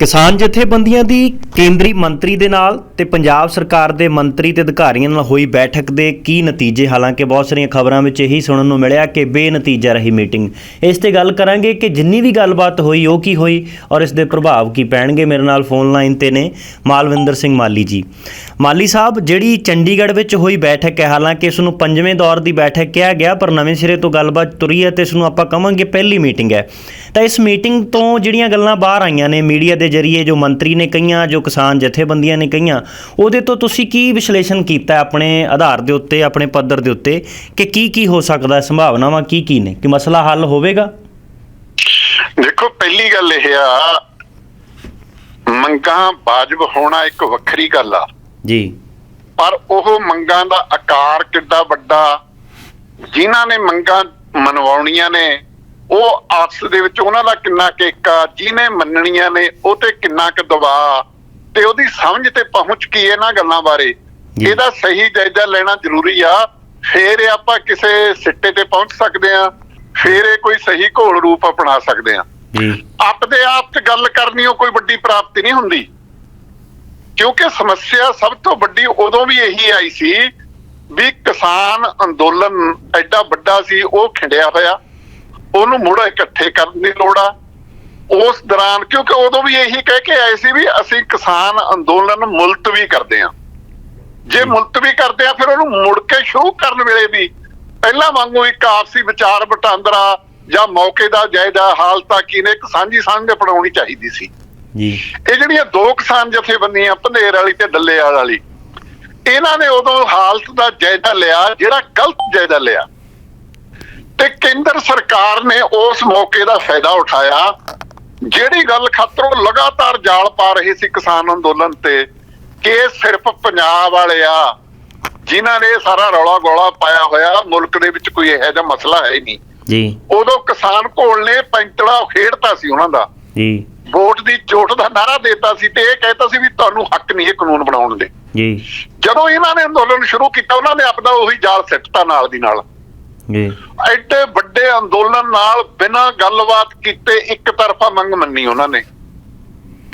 ਕਿਸਾਨ ਜਥੇਬੰਦੀਆਂ ਦੀ ਕੇਂਦਰੀ ਮੰਤਰੀ ਦੇ ਨਾਲ ਤੇ ਪੰਜਾਬ ਸਰਕਾਰ ਦੇ ਮੰਤਰੀ ਤੇ ਅਧਿਕਾਰੀਆਂ ਨਾਲ ਹੋਈ ਬੈਠਕ ਦੇ ਕੀ ਨਤੀਜੇ? ਹਾਲਾਂਕਿ ਬਹੁਤ ਸਾਰੀਆਂ ਖਬਰਾਂ ਵਿੱਚ ਇਹੀ ਸੁਣਨ ਨੂੰ ਮਿਲਿਆ ਕਿ ਬੇਨਤੀਜਾ ਰਹੀ ਮੀਟਿੰਗ। ਇਸ ਤੇ ਗੱਲ ਕਰਾਂਗੇ ਕਿ ਜਿੰਨੀ ਵੀ ਗੱਲਬਾਤ ਹੋਈ, ਉਹ ਕੀ ਹੋਈ ਔਰ ਇਸ ਦੇ ਪ੍ਰਭਾਵ ਕੀ ਪੈਣਗੇ? ਮੇਰੇ ਨਾਲ ਫੋਨ ਲਾਈਨ ਤੇ ਨੇ ਮਾਲਵਿੰਦਰ ਸਿੰਘ ਮਾਲੀ ਜੀ। ਮਾਲੀ ਸਾਹਿਬ, ਜਿਹੜੀ ਚੰਡੀਗੜ੍ਹ ਵਿੱਚ ਹੋਈ ਬੈਠਕ ਹੈ, ਹਾਲਾਂਕਿ ਇਸ ਨੂੰ ਪੰਜਵੇਂ ਦੌਰ ਦੀ ਬੈਠਕ ਕਿਹਾ ਗਿਆ, ਪਰ ਨਵੇਂ ਸਿਰੇ ਤੋਂ ਗੱਲਬਾਤ ਤੁਰੀ ਹੈ ਤੇ ਇਸ ਨੂੰ ਆਪਾਂ ਕਹਾਂਗੇ ਪਹਿਲੀ ਮੀਟਿੰਗ ਹੈ। ਤਾਂ ਇਸ ਮੀਟਿੰਗ ਤੋਂ ਜਿਹੜੀਆਂ ਗੱਲਾਂ ਬਾਹਰ ਆਈਆਂ ਨੇ ਮੀਡੀਆ ਦੇ ਜ਼ਰੀਏ ਜੋ ਮੰਤਰੀ ਨੇ ਕਹੀਆਂ ਜੋ ਕਿਸਾਨ ਜਥੇਬੰਦੀਆਂ ਨੇ ਕਹੀਆਂ ਉਹਦੇ ਤੋਂ ਤੁਸੀਂ ਕੀ ਵਿਸ਼ਲੇਸ਼ਣ ਕੀਤਾ ਆਪਣੇ ਆਧਾਰ ਦੇ ਉੱਤੇ ਆਪਣੇ ਪੱਧਰ ਦੇ ਉੱਤੇ ਕਿ ਕੀ ਕੀ ਹੋ ਸਕਦਾ ਹੈ? ਸੰਭਾਵਨਾਵਾਂ ਕੀ ਕੀ ਨੇ? ਕਿ ਮਸਲਾ ਹੱਲ ਹੋਵੇਗਾ? ਦੇਖੋ ਪਹਿਲੀ ਗੱਲ ਇਹ ਆ ਮੰਗਾਂ ਵਾਜਬ ਹੋਣਾ ਇੱਕ ਵੱਖਰੀ ਗੱਲ ਆ। ਜੀ। ਪਰ ਉਹ ਮੰਗਾਂ ਦਾ ਆਕਾਰ ਕਿੱਡਾ ਵੱਡਾ ਜਿਨ੍ਹਾਂ ਨੇ ਮੰਗਾਂ ਮਨਵਾਉਣੀਆਂ ਨੇ ਉਹ ਆਪਸ ਦੇ ਵਿੱਚ ਉਹਨਾਂ ਦਾ ਕਿੰਨਾ ਕੇਕਾ ਜਿਹਨੇ ਮੰਨਣੀਆਂ ਨੇ ਉਹ ਤੇ ਕਿੰਨਾ ਕੁ ਦਬਾਅ ਤੇ ਉਹਦੀ ਸਮਝ ਤੇ ਪਹੁੰਚ ਕੀ ਇਹਨਾਂ ਗੱਲਾਂ ਬਾਰੇ। ਇਹਦਾ ਸਹੀ ਜਾਇਜ਼ਾ ਲੈਣਾ ਜ਼ਰੂਰੀ ਆ। ਫੇਰ ਇਹ ਆਪਾਂ ਕਿਸੇ ਸਿੱਟੇ ਤੇ ਪਹੁੰਚ ਸਕਦੇ ਆ। ਫੇਰ ਇਹ ਕੋਈ ਸਹੀ ਘੋਲ ਰੂਪ ਅਪਣਾ ਸਕਦੇ ਆ। ਆਪਦੇ ਆਪ ਚ ਗੱਲ ਕਰਨੀ ਉਹ ਕੋਈ ਵੱਡੀ ਪ੍ਰਾਪਤੀ ਨਹੀਂ ਹੁੰਦੀ। ਕਿਉਂਕਿ ਸਮੱਸਿਆ ਸਭ ਤੋਂ ਵੱਡੀ ਉਦੋਂ ਵੀ ਇਹੀ ਆਈ ਸੀ ਵੀ ਕਿਸਾਨ ਅੰਦੋਲਨ ਐਡਾ ਵੱਡਾ ਸੀ ਉਹ ਖਿੰਡਿਆ ਹੋਇਆ। ਉਹਨੂੰ ਮੁੜ ਇਕੱਠੇ ਕਰਨ ਦੀ ਲੋੜ ਆ। ਉਸ ਦੌਰਾਨ ਕਿਉਂਕਿ ਉਦੋਂ ਵੀ ਇਹੀ ਕਹਿ ਕੇ ਆਏ ਸੀ ਵੀ ਅਸੀਂ ਕਿਸਾਨ ਅੰਦੋਲਨ ਮੁਲਤਵੀ ਕਰਦੇ ਹਾਂ। ਜੇ ਮੁਲਤਵੀ ਕਰਦੇ ਆ ਫਿਰ ਉਹਨੂੰ ਮੁੜ ਕੇ ਸ਼ੁਰੂ ਕਰਨ ਵੇਲੇ ਵੀ ਪਹਿਲਾਂ ਵਾਂਗੂ ਇੱਕ ਆਪਸੀ ਵਿਚਾਰ ਵਟਾਂਦਰਾ ਜਾਂ ਮੌਕੇ ਦਾ ਜਾਇਦਾ ਹਾਲਤਾ ਕੀ ਨੇ ਇੱਕ ਸਾਂਝੀ ਸਾਂਝ ਅਪਣਾਉਣੀ ਚਾਹੀਦੀ ਸੀ। ਜੀ। ਇਹ ਜਿਹੜੀਆਂ ਦੋ ਕਿਸਾਨ ਜਥੇਬੰਦੀਆਂ ਪੰਧੇਰ ਵਾਲੀ ਤੇ ਡੱਲੇਵਾਲ ਵਾਲੀ ਇਹਨਾਂ ਨੇ ਉਦੋਂ ਹਾਲਤ ਦਾ ਜਾਇਜ਼ਾ ਲਿਆ ਜਿਹੜਾ ਗਲਤ ਜਾਇਜ਼ਾ ਲਿਆ। ਤੇ ਕੇਂਦਰ ਸਰਕਾਰ ਨੇ ਉਸ ਮੌਕੇ ਦਾ ਫਾਇਦਾ ਉਠਾਇਆ ਜਿਹੜੀ ਗੱਲ ਖਾਤਰੋਂ ਲਗਾਤਾਰ ਜਾਲ ਪਾ ਰਹੇ ਸੀ ਕਿਸਾਨ ਅੰਦੋਲਨ ਤੇ ਕਿ ਸਿਰਫ ਪੰਜਾਬ ਵਾਲੇ ਆ ਜਿਨ੍ਹਾਂ ਨੇ ਸਾਰਾ ਰੌਲਾ ਗੋਲਾ ਪਾਇਆ ਹੋਇਆ ਮੁਲਕ ਦੇ ਵਿੱਚ ਕੋਈ ਇਹੋ ਜਿਹਾ ਮਸਲਾ ਹੈ ਹੀ ਨਹੀਂ। ਜੀ। ਉਦੋਂ ਕਿਸਾਨ ਘੋਲ ਨੇ ਪੈਂਤੜਾ ਖੇਡਤਾ ਸੀ ਉਹਨਾਂ ਦਾ। ਜੀ। ਵੋਟ ਦੀ ਚੋਟ ਦਾ ਨਾਰਾ ਦੇਤਾ ਸੀ ਤੇ ਇਹ ਕਹਿਤਾ ਸੀ ਵੀ ਤੁਹਾਨੂੰ ਹੱਕ ਨਹੀਂ ਇਹ ਕਾਨੂੰਨ ਬਣਾਉਣ ਦੇ। ਜੀ। ਜਦੋਂ ਇਹਨਾਂ ਨੇ ਅੰਦੋਲਨ ਸ਼ੁਰੂ ਕੀਤਾ ਉਹਨਾਂ ਨੇ ਆਪਦਾ ਉਹੀ ਜਾਲ ਸਿੱਟਤਾ ਨਾਲ ਦੀ ਨਾਲ। ਜੀ। ਐਡੇ ਵੱਡੇ ਅੰਦੋਲਨ ਨਾਲ ਬਿਨਾਂ ਗੱਲਬਾਤ ਕੀਤੇ ਇੱਕ ਤਰਫਾ ਮੰਗ ਮੰਨੀ ਉਹਨਾਂ ਨੇ।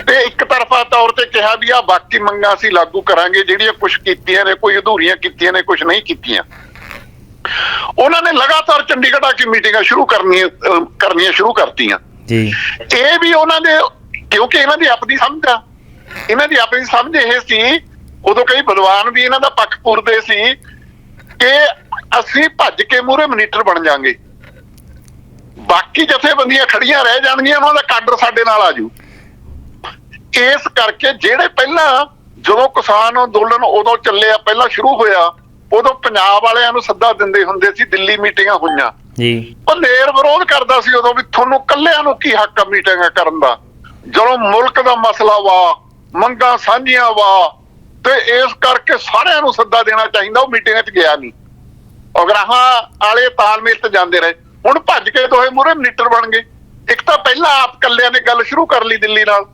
ਤੇ ਇੱਕ ਤਰਫਾ ਤੌਰ ਤੇ ਕਿਹਾ ਵੀ ਆ ਬਾਕੀ ਮੰਗਾਂ ਅਸੀਂ ਲਾਗੂ ਕਰਾਂਗੇ ਜਿਹੜੀਆਂ ਕੁਝ ਕੀਤੀਆਂ ਨੇ ਕੋਈ ਅਧੂਰੀਆਂ ਕੀਤੀਆਂ ਨੇ ਕੁਝ ਨਹੀਂ ਕੀਤੀਆਂ। ਉਹਨਾਂ ਨੇ ਲਗਾਤਾਰ ਚੰਡੀਗੜ੍ਹ ਆ ਕੇ ਮੀਟਿੰਗਾਂ ਸ਼ੁਰੂ ਕਰਨੀਆਂ ਕਰਨੀਆਂ ਸ਼ੁਰੂ ਕਰਤੀਆਂ। ਜੀ। ਇਹ ਵੀ ਉਹਨਾਂ ਦੇ ਕਿਉਂਕਿ ਇਹਨਾਂ ਦੀ ਆਪਣੀ ਸਮਝ ਆ। ਇਹਨਾਂ ਦੀ ਆਪਣੀ ਸਮਝ ਇਹ ਸੀ ਉਦੋਂ ਕਈ ਵਿਦਵਾਨ ਵੀ ਇਹਨਾਂ ਦਾ ਪੱਖ ਪੂਰਦੇ ਸੀ ਕਿ ਅਸੀਂ ਭੱਜ ਕੇ ਮੂਰੇ ਮਨੀਟਰ ਬਣ ਜਾਾਂਗੇ। ਬਾਕੀ ਜਥੇਬੰਦੀਆਂ ਖੜੀਆਂ ਰਹਿ ਜਾਣਗੀਆਂ ਉਹਨਾਂ ਦਾ ਕਾਡਰ ਸਾਡੇ ਨਾਲ ਆਜੂ ਇਸ ਕਰਕੇ ਜਿਹੜੇ ਪਹਿਲਾਂ ਜਦੋਂ ਕਿਸਾਨ ਅੰਦੋਲਨ ਉਦੋਂ ਚੱਲਿਆ ਪਹਿਲਾਂ ਸ਼ੁਰੂ ਹੋਇਆ ਉਦੋਂ ਪੰਜਾਬ ਵਾਲਿਆਂ ਨੂੰ ਸੱਦਾ ਦਿੰਦੇ ਹੁੰਦੇ ਸੀ ਦਿੱਲੀ ਮੀਟਿੰਗਾਂ ਹੋਈਆਂ। ਜੀ। ਭੰਨੇਰ ਵਿਰੋਧ ਕਰਦਾ ਸੀ ਉਦੋਂ ਵੀ ਤੁਹਾਨੂੰ ਕੱਲਿਆਂ ਨੂੰ ਕੀ ਹੱਕ ਆ ਮੀਟਿੰਗਾਂ ਕਰਨ ਦਾ? ਜਦੋਂ ਮੁਲਕ ਦਾ ਮਸਲਾ ਵਾ ਮੰਗਾਂ ਸਾਂਝੀਆਂ ਵਾ ਤੇ ਇਸ ਕਰਕੇ ਸਾਰਿਆਂ ਨੂੰ ਸੱਦਾ ਦੇਣਾ ਚਾਹੀਦਾ ਉਹ ਮੀਟਿੰਗਾਂ 'ਚ ਗਿਆ ਨਹੀਂ। ਉਗਰਾਹਾਂ ਵਾਲੇ ਤਾਲਮੇਲ ਤੇ ਜਾਂਦੇ ਰਹੇ। ਹੁਣ ਭੱਜ ਕੇ ਦੋਹੇ ਮੂਰੇ ਮਨੀਟਰ ਬਣ ਗਏ। ਇੱਕ ਤਾਂ ਪਹਿਲਾਂ ਆਪ ਕੱਲਿਆਂ ਨੇ ਗੱਲ ਸ਼ੁਰੂ ਕਰ ਲਈ ਦਿੱਲੀ ਨਾਲ।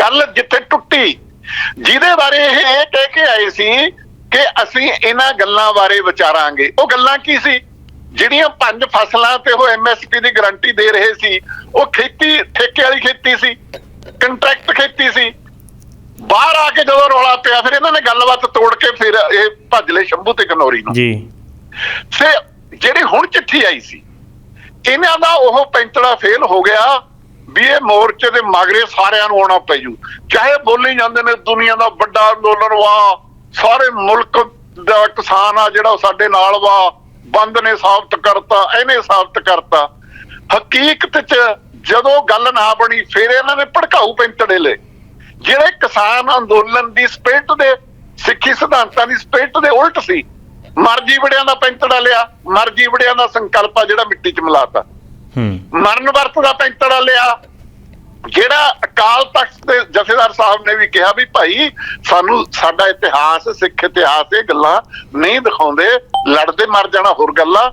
ਗੱਲ ਜਿੱਥੇ ਟੁੱਟੀ, ਜਿਹਦੇ ਬਾਰੇ ਇਹ ਕਹਿ ਕੇ ਆਏ ਸੀ ਕਿ ਅਸੀਂ ਇਹਨਾਂ ਗੱਲਾਂ ਬਾਰੇ ਵਿਚਾਰਾਂਗੇ। ਉਹ ਗੱਲਾਂ ਕੀ ਸੀ? ਜਿਹੜੀਆਂ ਪੰਜ ਫਸਲਾਂ ਤੇ ਉਹ ਐਮਐਸਪੀ ਦੀ ਗਾਰੰਟੀ ਦੇ ਰਹੇ ਸੀ, ਉਹ ਖੇਤੀ, ਠੇਕੇ ਵਾਲੀ ਖੇਤੀ ਸੀ ਕੰਟਰੈਕਟ ਖੇਤੀ ਸੀ। ਬਾਹਰ ਆ ਕੇ ਜਦੋਂ ਰੌਲਾ ਪਿਆ, ਫਿਰ ਇਹਨਾਂ ਨੇ ਗੱਲਬਾਤ ਤੋੜ ਕੇ ਫਿਰ ਇਹ ਭੱਜ ਲਏ ਸ਼ੰਭੂ ਤੇ ਕਨੋਰੀ ਨੂੰ। ਜੀ। ਸੇ ਜਿਹੜੀ ਹੁਣ ਚਿੱਠੀ ਆਈ ਸੀ, ਇਹਨਾਂ ਦਾ ਉਹ ਪੈਂਤੜਾ ਫੇਲ ਹੋ ਗਿਆ ਵੀ ਇਹ ਮੋਰਚੇ ਦੇ ਮਗਰੇ ਸਾਰਿਆਂ ਨੂੰ ਆਉਣਾ ਪੈਜੂ ਚਾਹੇ ਬੋਲੀ ਜਾਂਦੇ ਨੇ ਦੁਨੀਆ ਦਾ ਵੱਡਾ ਅੰਦੋਲਨ ਵਾ, ਸਾਰੇ ਮੁਲਕ ਦਾ ਕਿਸਾਨ ਆ ਜਿਹੜਾ ਉਹ ਸਾਡੇ ਨਾਲ ਵਾ, ਬੰਦ ਨੇ ਸਾਬਤ ਕਰਤਾ, ਇਹਨੇ ਸਾਬਤ ਕਰਤਾ। ਹਕੀਕਤ 'ਚ ਜਦੋਂ ਗੱਲ ਨਾ ਬਣੀ, ਫਿਰ ਇਹਨਾਂ ਨੇ ਭੜਕਾਊ ਪੈਂਤੜੇ ਲਏ। ਜਿਹੜੇ ਕਿਸਾਨ ਅੰਦੋਲਨ ਦੀ ਸਪਿਰਿਟ ਦੇ, ਸਿੱਖੀ ਸਿਧਾਂਤਾਂ ਦੀ ਸਪਿਰਿਟ ਦੇ ਉਲਟ ਸੀ ਮਰਜ਼ੀ ਵੜਿਆਂ ਦਾ ਪੈਂਤੜਾ ਲਿਆ ਮਰਜ਼ੀ ਵੜਿਆਂ ਦਾ ਸੰਕਲਪ ਆ ਜਿਹੜਾ ਮਿੱਟੀ 'ਚ ਮਿਲਾਤਾ। ਹੂੰ। ਮਰਨ ਵਰਤ ਦਾ ਪੈਂਤੜਾ ਲਿਆ। ਜਿਹੜਾ ਅਕਾਲ ਤਖਤ ਦੇ ਜਥੇਦਾਰ ਸਾਹਿਬ ਨੇ ਵੀ ਕਿਹਾ ਵੀ ਭਾਈ ਸਾਨੂੰ ਸਾਡਾ ਇਤਿਹਾਸ ਸਿੱਖ ਇਤਿਹਾਸ ਇਹ ਗੱਲਾਂ ਨਹੀਂ ਦਿਖਾਉਂਦੇ ਲੜਦੇ ਮਰ ਜਾਣਾ ਹੋਰ ਗੱਲਾਂ।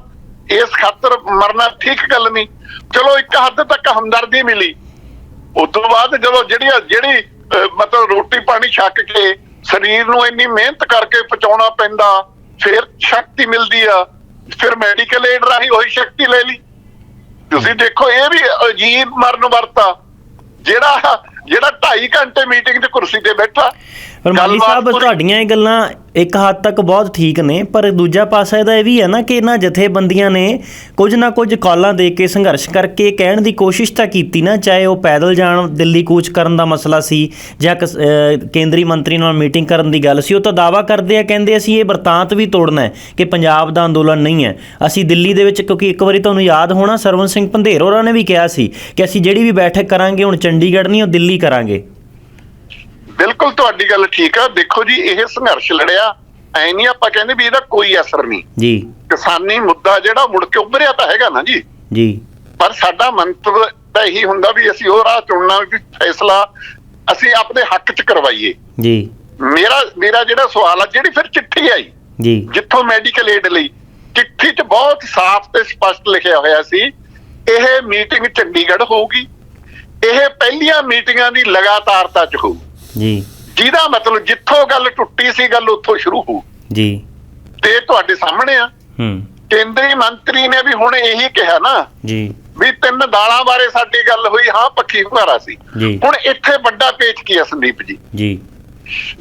ਇਸ ਖਾਤਰ ਮਰਨਾ ਠੀਕ ਗੱਲ ਨਹੀਂ। ਚਲੋ ਇੱਕ ਹੱਦ ਤੱਕ ਹਮਦਰਦੀ ਮਿਲੀ। ਉਸ ਤੋਂ ਬਾਅਦ ਜਦੋਂ ਜਿਹੜੀ ਜਿਹੜੀ ਮਤਲਬ ਰੋਟੀ ਪਾਣੀ ਛੱਕ ਕੇ ਸਰੀਰ ਨੂੰ ਇੰਨੀ ਮਿਹਨਤ ਕਰਕੇ ਪਚਾਉਣਾ ਪੈਂਦਾ ਫਿਰ ਸ਼ਕਤੀ ਮਿਲਦੀ ਆ, ਫਿਰ ਮੈਡੀਕਲ ਏਡ ਰਾਹੀਂ ਉਹੀ ਸ਼ਕਤੀ ਲੈ ਲਈ। ਤੁਸੀਂ ਦੇਖੋ, ਇਹ ਵੀ ਅਜੀਬ ਮਰਨ ਵਰਤਾ। ਜਿਹੜਾ ਜਿਹੜਾ 2.5 ਘੰਟੇ ਮੀਟਿੰਗ 'ਚ ਕੁਰਸੀ ਤੇ ਬੈਠਾ ਪਰ ਮਾਲੀ ਸਾਹਿਬ ਤੁਹਾਡੀਆਂ ਇਹ ਗੱਲਾਂ ਇੱਕ ਹੱਦ ਤੱਕ ਬਹੁਤ ਠੀਕ ਨੇ ਪਰ ਦੂਜਾ ਪਾਸਾ ਇਹਦਾ ਇਹ ਵੀ ਹੈ ਨਾ ਕਿ ਇਹਨਾਂ ਜਥੇਬੰਦੀਆਂ ਨੇ ਕੁਝ ਨਾ ਕੁਝ ਕਾਲਾਂ ਦੇ ਕੇ ਸੰਘਰਸ਼ ਕਰਕੇ ਕਹਿਣ ਦੀ ਕੋਸ਼ਿਸ਼ ਤਾਂ ਕੀਤੀ ਨਾ ਚਾਹੇ ਉਹ ਪੈਦਲ ਜਾਣ ਦਿੱਲੀ ਕੂਚ ਕਰਨ ਦਾ ਮਸਲਾ ਸੀ ਜਾਂ ਕੇਂਦਰੀ ਮੰਤਰੀ ਨਾਲ ਮੀਟਿੰਗ ਕਰਨ ਦੀ ਗੱਲ ਸੀ ਉਹ ਤਾਂ ਦਾਵਾ ਕਰਦੇ ਆ ਕਹਿੰਦੇ ਅਸੀਂ ਇਹ ਵਰਤਾਂਤ ਵੀ ਤੋੜਨਾ ਹੈ ਕਿ ਪੰਜਾਬ ਦਾ ਅੰਦੋਲਨ ਨਹੀਂ ਹੈ। ਅਸੀਂ ਦਿੱਲੀ ਦੇ ਵਿੱਚ ਕਿਉਂਕਿ ਇੱਕ ਵਾਰੀ ਤੁਹਾਨੂੰ ਯਾਦ ਹੋਣਾ ਸਰਵਨ ਸਿੰਘ ਪੰਧੇਰ ਹੋਰਾਂ ਨੇ ਵੀ ਕਿਹਾ ਸੀ ਕਿ ਅਸੀਂ ਜਿਹੜੀ ਵੀ ਬੈਠਕ ਕਰਾਂਗੇ ਹੁਣ ਚੰਡੀਗੜ੍ਹ ਨਹੀਂ ਉਹ ਦਿੱਲੀ ਕਰਾਂਗੇ। ਬਿਲਕੁਲ ਤੁਹਾਡੀ ਗੱਲ ਠੀਕ ਆ। ਦੇਖੋ ਜੀ ਇਹ ਸੰਘਰਸ਼ ਲੜਿਆ। ਐ ਨਹੀਂ ਆਪਾਂ ਕਹਿੰਦੇ ਵੀ ਇਹਦਾ ਕੋਈ ਅਸਰ ਨਹੀਂ। ਜੀ। ਕਿਸਾਨੀ ਮੁੱਦਾ ਜਿਹੜਾ ਮੁੜ ਕੇ ਉੱਭਰਿਆ ਤਾਂ ਹੈਗਾ ਨਾ ਜੀ। ਜੀ। ਪਰ ਸਾਡਾ ਮੰਤਵ ਤਾਂ ਇਹੀ ਹੁੰਦਾ ਵੀ ਅਸੀਂ ਉਹ ਰਾਹ ਚੁਣਨਾ ਵੀ ਫੈਸਲਾ ਅਸੀਂ ਆਪਣੇ ਹੱਕ 'ਚ ਕਰਵਾਈਏ। ਜੀ। ਮੇਰਾ ਮੇਰਾ ਜਿਹੜਾ ਸਵਾਲ ਆ ਜਿਹੜੀ ਫਿਰ ਚਿੱਠੀ ਆਈ ਜੀ। ਜਿੱਥੋਂ ਮੈਡੀਕਲ ਏਡ ਲਈ ਚਿੱਠੀ 'ਚ ਬਹੁਤ ਸਾਫ਼ ਤੇ ਸਪਸ਼ਟ ਲਿਖਿਆ ਹੋਇਆ ਸੀ ਇਹ ਮੀਟਿੰਗ ਚੰਡੀਗੜ੍ਹ ਹੋਊਗੀ। ਇਹ ਪਹਿਲੀਆਂ ਮੀਟਿੰਗਾਂ ਦੀ ਲਗਾਤਾਰਤਾ 'ਚ ਹੋਊ। ਜੀ। ਜਿਹਦਾ ਮਤਲਬ ਜਿੱਥੋਂ ਗੱਲ ਟੁੱਟੀ ਸੀ ਗੱਲ ਉੱਥੋਂ ਸ਼ੁਰੂ ਹੋ। ਜੀ। ਤੇ ਤੁਹਾਡੇ ਸਾਹਮਣੇ ਆ। ਹੂੰ। ਕੇਂਦਰੀ ਮੰਤਰੀ ਨੇ ਵੀ ਹੁਣ ਇਹੀ ਕਿਹਾ ਨਾ। ਜੀ। ਵੀ ਤਿੰਨ ਦਾਲਾਂ ਬਾਰੇ ਸਾਡੀ ਗੱਲ ਹੋਈ ਹਾਂ ਪੱਖੀ ਹੁੰਗਾਰਾ ਸੀ। ਹੁਣ ਇੱਥੇ ਵੱਡਾ ਪੇਚ ਕੀ ਹੈ ਸੰਦੀਪ ਜੀ? ਜੀ।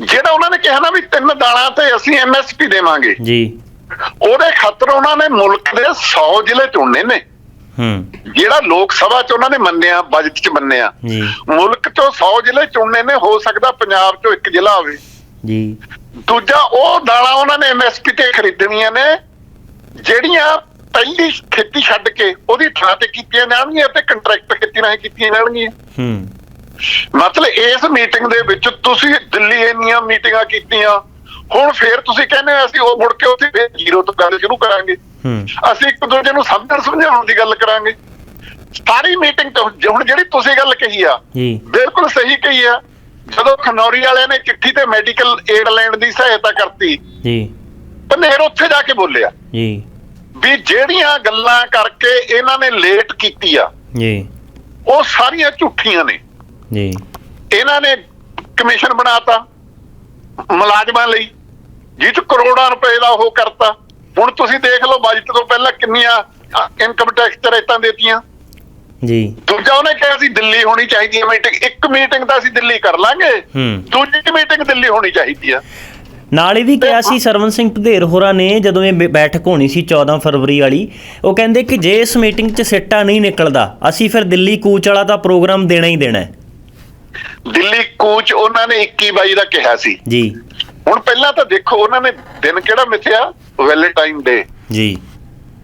ਜਿਹੜਾ ਉਹਨਾਂ ਨੇ ਕਿਹਾ ਨਾ ਵੀ ਤਿੰਨ ਦਾਲਾਂ ਤੇ ਅਸੀਂ ਐਮਐਸਪੀ ਦੇਵਾਂਗੇ। ਜੀ। ਉਹਦੇ ਖਾਤਰ ਉਹਨਾਂ ਨੇ ਮੁਲਕ ਦੇ 100 ਜ਼ਿਲ੍ਹੇ ਚੁਣਨੇ ਨੇ। ਜਿਹੜਾ ਲੋਕ ਸਭਾ ਚ ਉਹਨਾਂ ਨੇ ਮੰਨਿਆ ਬਜਟ ਚ ਮੰਨਿਆ ਜੀ। ਮੁਲਕ ਚੋਂ 100 ਜ਼ਿਲ੍ਹੇ ਚੁਣਨੇ ਨੇ ਹੋ ਸਕਦਾ ਪੰਜਾਬ ਚੋਂ ਇੱਕ ਜ਼ਿਲ੍ਹਾ ਹੋਵੇ। ਜੀ। ਦੂਜਾ ਉਹ ਦਾਲਾਂ ਉਹਨਾਂ ਨੇ ਐਮਐਸਪੀ ਤੇ ਖਰੀਦਣੀਆਂ ਨੇ ਜਿਹੜੀਆਂ ਪਹਿਲੀ ਖੇਤੀ ਛੱਡ ਕੇ ਉਹਦੀ ਥਾਂ ਤੇ ਕੀਤੀਆਂ ਜਾਣਗੀਆਂ ਤੇ ਕੰਟਰੈਕਟ ਖੇਤੀ ਨਾਲ ਕੀਤੀਆਂ ਜਾਣਗੀਆਂ। ਹੂੰ। ਮਤਲਬ ਇਸ ਮੀਟਿੰਗ ਦੇ ਵਿੱਚ ਤੁਸੀਂ ਦਿੱਲੀ ਇੰਨੀਆਂ ਮੀਟਿੰਗਾਂ ਕੀਤੀਆਂ ਹੁਣ ਫੇਰ ਤੁਸੀਂ ਕਹਿੰਦੇ ਹੋ ਅਸੀਂ ਉਹ ਮੁੜ ਕੇ ਉੱਥੇ ਫੇਰ ਜ਼ੀਰੋ ਤੋਂ ਗੱਲ ਸ਼ੁਰੂ ਕਰਾਂਗੇ। ਅਸੀਂ ਇੱਕ ਦੂਜੇ ਨੂੰ ਸਮਝਣ ਸਮਝਾਉਣ ਦੀ ਗੱਲ ਕਰਾਂਗੇ। ਸਾਰੀ ਮੀਟਿੰਗ ਤੋਂ ਹੁਣ ਜਿਹੜੀ ਤੁਸੀਂ ਗੱਲ ਕਹੀ ਆ ਜੀ। ਬਿਲਕੁਲ ਸਹੀ ਕਹੀ ਆ। ਜਦੋਂ ਖਨੌਰੀ ਵਾਲਿਆਂ ਨੇ ਚਿੱਠੀ ਤੇ ਮੈਡੀਕਲ ਏਡ ਲੈਣ ਦੀ ਸਹਾਇਤਾ ਕਰਤੀ ਜੀ। ਪਨੇਰ ਉੱਥੇ ਜਾ ਕੇ ਬੋਲਿਆ। ਜੀ। ਵੀ ਜਿਹੜੀਆਂ ਗੱਲਾਂ ਕਰਕੇ ਇਹਨਾਂ ਨੇ ਲੇਟ ਕੀਤੀ ਆ ਜੀ। ਉਹ ਸਾਰੀਆਂ ਝੂਠੀਆਂ ਨੇ। ਜੀ। ਇਹਨਾਂ ਨੇ ਕਮਿਸ਼ਨ ਬਣਾਤਾ ਮੁਲਾਜ਼ਮਾਂ ਲਈ ਚ ਕਰੋੜਾਂ ਰੁਪਏ ਦਾ ਉਹ ਕਰਤਾ। ਹੁਣ ਤੁਸੀਂ ਦੇਖ ਲਓ ਬਜਟ ਤੋਂ ਪਹਿਲਾਂ ਕਿੰਨੀਆਂ ਇਨਕਮ ਟੈਕਸ ਤੇ ਰੇਟਾਂ ਦੇਤੀਆਂ। ਜੀ। ਦੂਜਾ ਉਹਨੇ ਕਿਹਾ ਸੀ ਦਿੱਲੀ ਹੋਣੀ ਚਾਹੀਦੀ ਹੈ ਮੀਟਿੰਗ ਇੱਕ ਮੀਟਿੰਗ ਤਾਂ ਅਸੀਂ ਦਿੱਲੀ ਕਰ ਲਾਂਗੇ। ਦੂਜੀ ਮੀਟਿੰਗ ਦਿੱਲੀ ਹੋਣੀ ਚਾਹੀਦੀ ਆ ਨਾਲ ਇਹ ਵੀ ਕਿਹਾ ਸੀ ਸਰਵਨ ਸਿੰਘ ਧਧੇਰ ਹੋਰਾਂ ਨੇ ਜਦੋਂ ਇਹ ਬੈਠਕ ਹੋਣੀ ਸੀ 14 ਫਰਵਰੀ ਵਾਲੀ ਉਹ ਕਹਿੰਦੇ ਕਿ ਜੇ ਇਸ ਮੀਟਿੰਗ 'ਚ ਸਿੱਟਾ ਨਹੀਂ ਨਿਕਲਦਾ ਅਸੀਂ ਫਿਰ ਦਿੱਲੀ ਕੂਚ ਵਾਲਾ ਤਾਂ ਪ੍ਰੋਗਰਾਮ ਦੇਣਾ ਹੀ ਦੇਣਾ ਹੈ। ਦਿੱਲੀ ਕੂਚ ਉਹਨਾਂ ਨੇ 21 22 ਦਾ ਕਿਹਾ ਸੀ। ਜੀ। ਹੁਣ ਪਹਿਲਾਂ ਤਾਂ ਦੇਖੋ ਉਹਨਾਂ ਨੇ ਦਿਨ ਕਿਹੜਾ ਮਿਥਿਆ? ਵੈਲੈਂਟਾਈਨ ਡੇ ਜੀ।